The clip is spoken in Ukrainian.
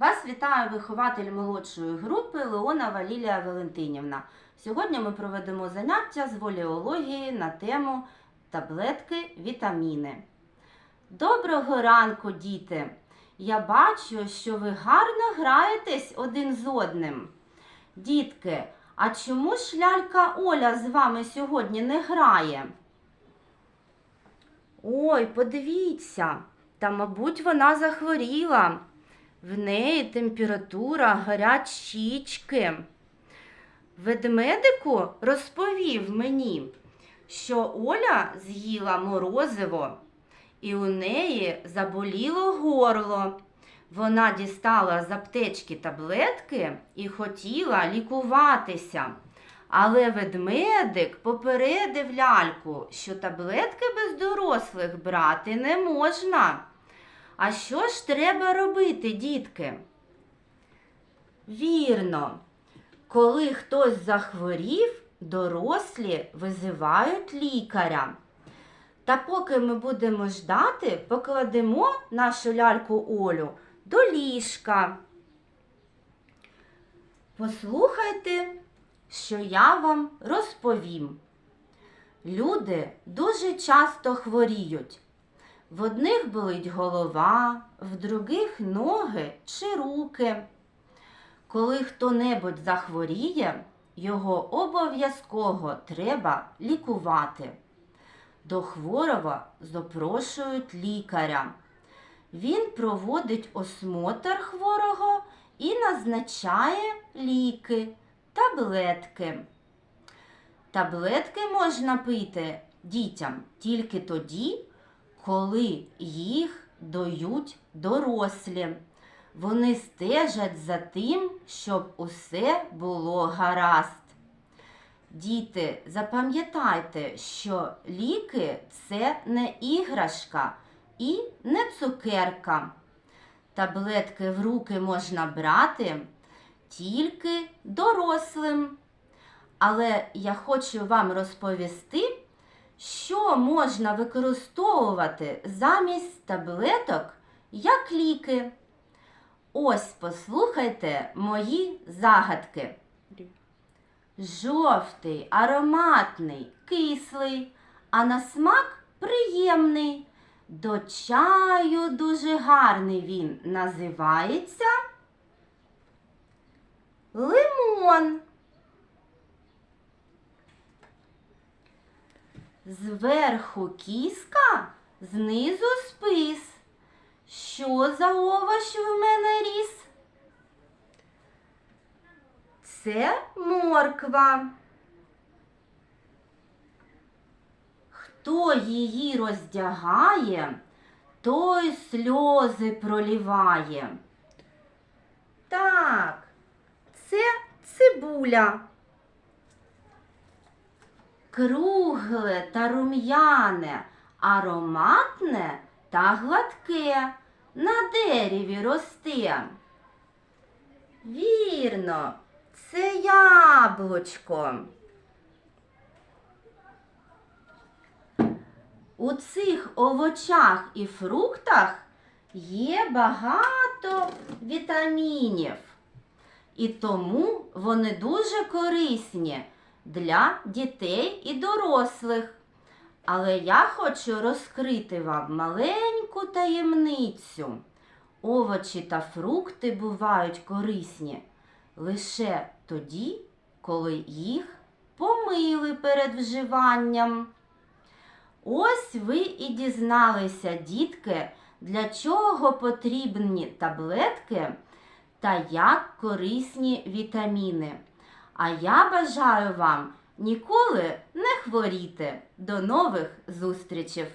Вас вітає вихователь молодшої групи Леонова Лілія Валентинівна. Сьогодні ми проведемо заняття з воліології на тему таблетки вітаміни. Доброго ранку, діти! Я бачу, що ви гарно граєтесь один з одним. Дітки, а чому ж лялька Оля з вами сьогодні не грає? Ой, подивіться, та, мабуть, вона захворіла. В неї температура, горять щічки. Ведмедику розповів мені, що Оля з'їла морозиво, і у неї заболіло горло. Вона дістала з аптечки таблетки і хотіла лікуватися. Але ведмедик попередив ляльку, що таблетки без дорослих брати не можна. А що ж треба робити, дітки? Вірно, коли хтось захворів, дорослі визивають лікаря. Та поки ми будемо ждати, покладемо нашу ляльку Олю до ліжка. Послухайте, що я вам розповім. Люди дуже часто хворіють. В одних болить голова, в других ноги чи руки. Коли хто-небудь захворіє, його обов'язково треба лікувати. До хворого запрошують лікаря. Він проводить осмотр хворого і назначає ліки, таблетки. Таблетки можна пити дітям тільки тоді, коли їх дають дорослі. Вони стежать за тим, щоб усе було гаразд. Діти, запам'ятайте, що ліки це не іграшка і не цукерка. Таблетки в руки можна брати тільки дорослим. Але я хочу вам розповісти, можна використовувати замість таблеток як ліки. Ось послухайте мої загадки. Жовтий, ароматний, кислий, а на смак приємний. До чаю дуже гарний він називається лимон. Зверху кіска, знизу спис. Що за овощ в мене ріс? Це морква. Хто її роздягає, той сльози проліває. Так, це цибуля. Кругле та рум'яне, ароматне та гладке на дереві росте. Вірно, це яблучко. У цих овочах і фруктах є багато вітамінів, і тому вони дуже корисні для дітей і дорослих. Але я хочу розкрити вам маленьку таємницю. Овочі та фрукти бувають корисні лише тоді, коли їх помили перед вживанням. Ось ви і дізналися, дітки, для чого потрібні таблетки та як корисні вітаміни. А я бажаю вам ніколи не хворіти. До нових зустрічей!